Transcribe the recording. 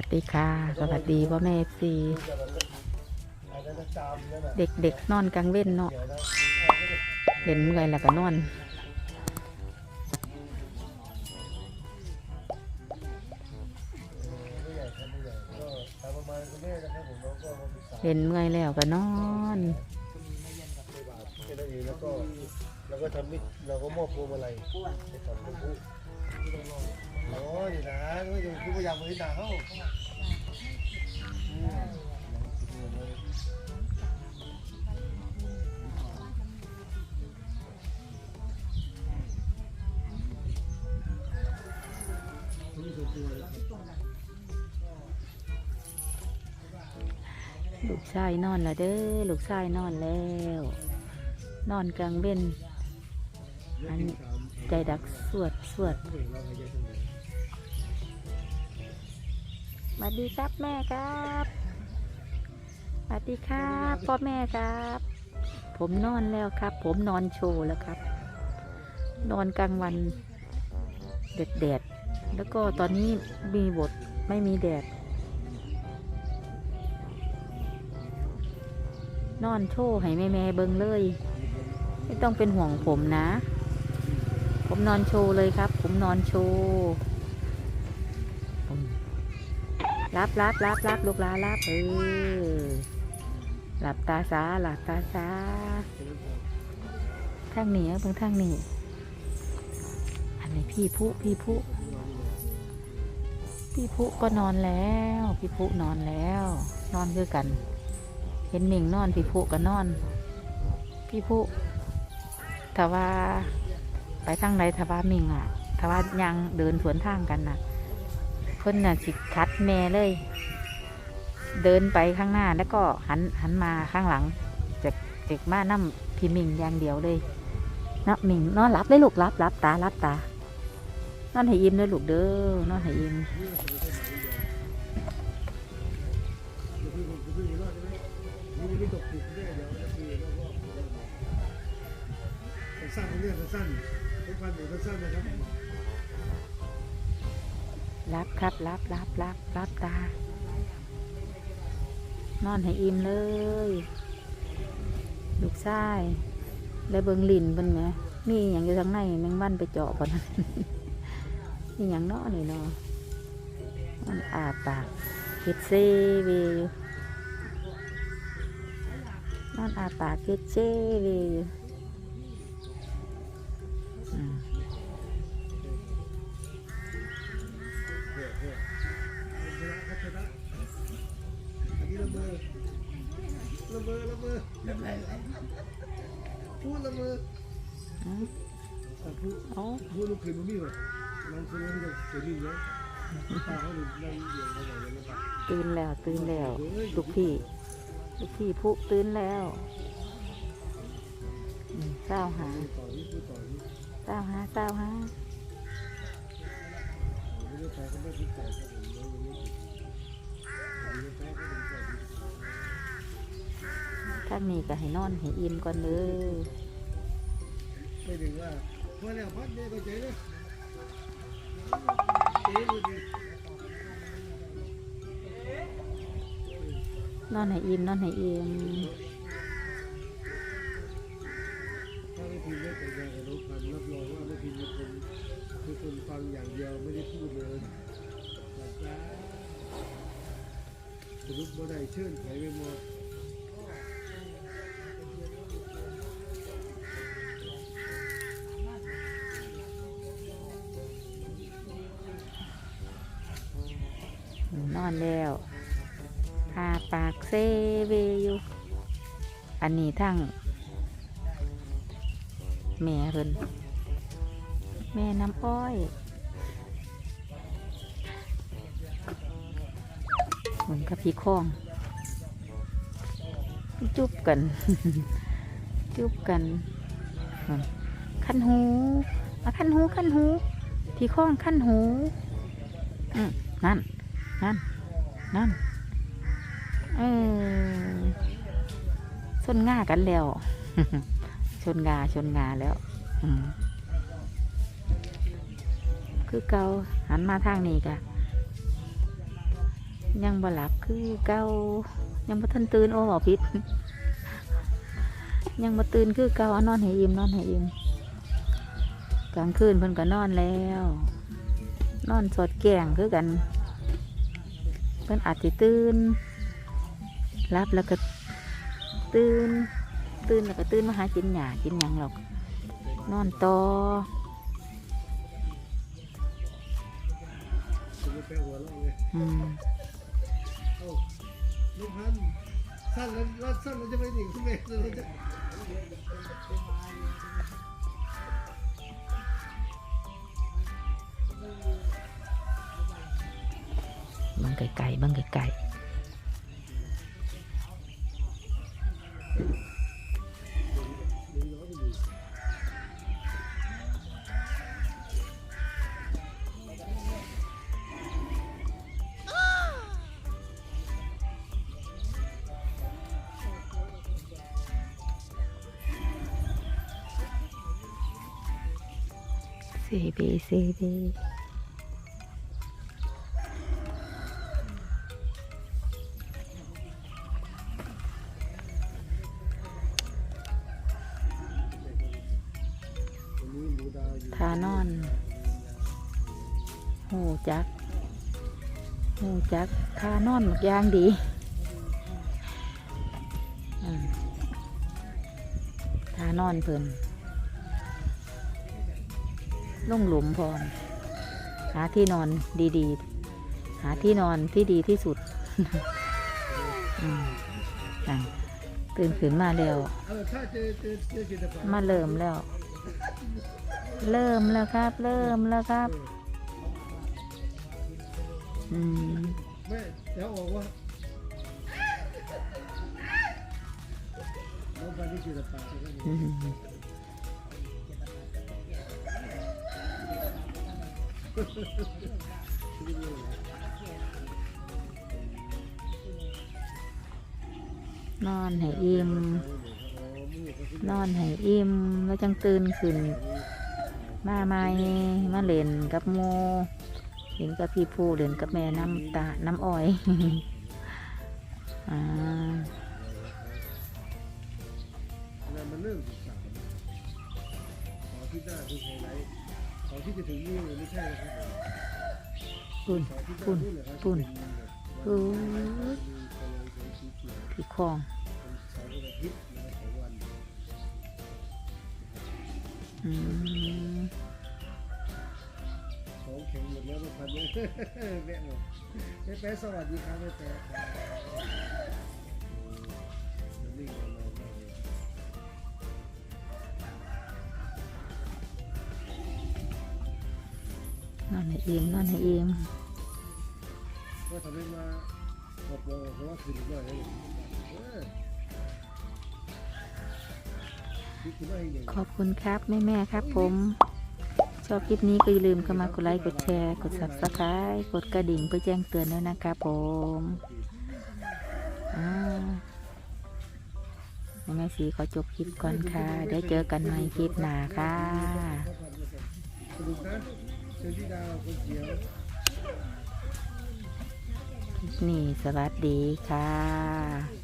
วัสดีค่ะ สวัสดีพ่อแม่ซีเด็กๆนอนกลางเว้นเนาะเดี๋ยวนเล่นเมื่อยแล้วก็นอนผู้ใหญ่ครับผู้ใหญ่ก็ตามประมาณคุณแม่นะครับผมน้องก็มาปรึกษาเมื่อยแล้วก็นอนแล้วก็แล้วก็ทำมิตรเราก็มอบพวงมาลัยให้กับผู้ โอ้ยนี่นะไม่ต้องคุณพยายามมือหนาเขาอืมลูกชายนอนแล้วเด้อ ลูกชายนอนแล้ว นอนกลางเว้นอันใจดักสวดสวด สวัสดีครับแม่ครับสวัสดีครับพ่อแม่ครับ ผมนอนแล้วครับ ผมนอนโชว์แล้วครับ นอนกลางวันแดดแดดๆแล้วก็ตอนนี้มีบทไม่มีแดด นอนโชว์ให้แม่แม่ๆเบิงเลย ไม่ต้องเป็นห่วงผมนะ ผมนอนโชว์เลยครับ ผมนอนโชว์ รับรับรับรับลูกลานรับเออหลับตาซาหลับตาซาทางนี้เพิ่งทางนี้ อันนี้พี่ผู้พี่ผู้พี่ผู้ก็นอนแล้ว พี่ผู้นอนแล้ว นอนด้วยกัน เห็นหมิงนอนพี่ผู้ก็นอน พี่ผู้ถ้าว่าไปทางไหนถ้าว่ามิงอะถ้าว่ายังเดินสวนทางกันน่ะ เพิ่นน่ะสิคัดแม่เลย เดินไปข้างหน้าแล้วก็หันหันมาข้างหลังจะเจ็กมานั่พี่หมิงอย่างเดียวเลยนะมิงนอนหลับเลยลูกหลับหลับตาหลับตานอนให้อิ่มเลยลูกเด้อนอนให้อิ่มสั้นเรื่องสั้นๆทุกวันอยู่สั้นนะครับ รับครับรับรับรับรับตา นอนให้อิ่มเลย ลูกชายได้เบิงลินเป็นไหมมีอย่างอยู่ทางในแมงวันไปเจาะพอนั้นมีอย่างเนาะนี่เนาะมันอาปากเก็ดเซวอยู่นอนอาปากเก็ดเซเวอยู่ เอาพูดลูกคืนมันมีหรอมันคือมันจะเกิดขึ้นเยอะตาเขาหนึ่งนั่งเดียวเขาบอกเลยนะครับตื่นแล้วตื่นแล้วลูกพี่ลูกพี่ผู้ตื่นแล้วเศร้าหาต่อที่พูดต่อที่เศร้าหาเศร้าหาไม่ได้แพ้ก็ไม่ติดใจครับผมไม่ไม่ติดไม่ได้แพ้ก็เป็นใจท่านนี้ก็ให้นอนให้อิ่มก่อนเลยไม่ถึงว่า นอนให้อิ่มนอนให้อิ่มถ้าไม่พิมพ์ได้แต่งงากับน้องพันรับรองว่าไม่พิมพ์เป็นคนคือคนฟังอย่างเดียวไม่ได้พูดเลยแบบจ้าสรุปว่าได้เชิญไขไปหมด อนแล้วหาปากเซเวอยู่อันนี้ทั้งแม่เพิ่นแม่น้ำอ้อยเหมือนกับพี่ข้องจุบกัน จุบกันขั้นหูมาขั้นหูขั้นหู พี่ข้องขั้นหูอืมนั่น นั่น นั่น เออชนง่ากันแล้ว ชนงาชนงาแล้ว อืมคือเกาหันมาทางนี้กะยังบ่หลับคือเกายังบ่ทันตื่นโอ้บอกผิดยังบ่ตื่นคือเกาอนอนให้อิ่มนอนให้อิ่มกลางคืนเพิ่นก็นอนแล้ว นอนสดแก่งคือกัน พิ่นอาจสิตื่นรับแล้วก็ตื่นตื่นแล้วก็ตื่นมาหากินหญ้ากินหยังหรอก นอนต่อคุณแป้งหัวเราะเลยอืมเอ้าลูกพันสั้นแล้วแล้วสั้นมันจะไปหนิงคุณแม่เลยจะ เบังไก่ๆเบังไก่ๆเซเบเซเบ ทานอน หูจัก หูจักทานอนหมกอยางดีอืมทานอนเพิ่นลงหลุมพร้อม หาที่นอนดีๆ หาที่นอนที่ดีที่สุดอืมนั่นตื่นขึ้นมาแล้วเออถ้าเจอเจอเจอจิตรศักดิ์มาเริ่มแล้ว เริ่มแล้วครับ เริ่มแล้วครับ อืมแม่แล้วบอกว่าน้องไปที่จิตรศักดิ์ใช่ไหมอืมนอนให้อิ่ม นอนให้อิ่มแล้วจังตื่นขึ้น มาใหม่มาเล่นกับโมเล่นกับพี่ผู้เล่นกับแม่น้ำตา น้ำอ้อยอ่านั่นมันเรื่องศึกษาขอที่หน้าคือไฮไลท์ขอที่จะถึงนี่ไม่ใช่นะครับปุ่นขอที่หน้าปุ่นนู่นเลยครับปุ่นเป็นแบบอู้มีคอลงเป็นสีเขียวพี่คลอง อืมของแข็งหมดแล้วพันเนี่ยแม่หมดแม่แป๊ะสวัสดีครับแม่แป๊ะมันนิ่งนอนมากเลยนอนให้อิ่มนอนให้อิ่มก็ทำให้มาบบอกเพราะว่าคืนอีกหน่อยเลยเออ ขอบคุณครับแม่แม่ครับผม ชอบคลิปนี้ก็อย่าลืมเข้ามากดไลค์กดแชร์ กด subscribe กดกระดิ่งเพื่อแจ้งเตือนด้วยนะครับผมอ่ายังไงสีขอจบคลิปก่อนค่ะ เดี๋ยวเจอกันใหม่คลิปหน้าค่ะนี่สวัสดีค่ะ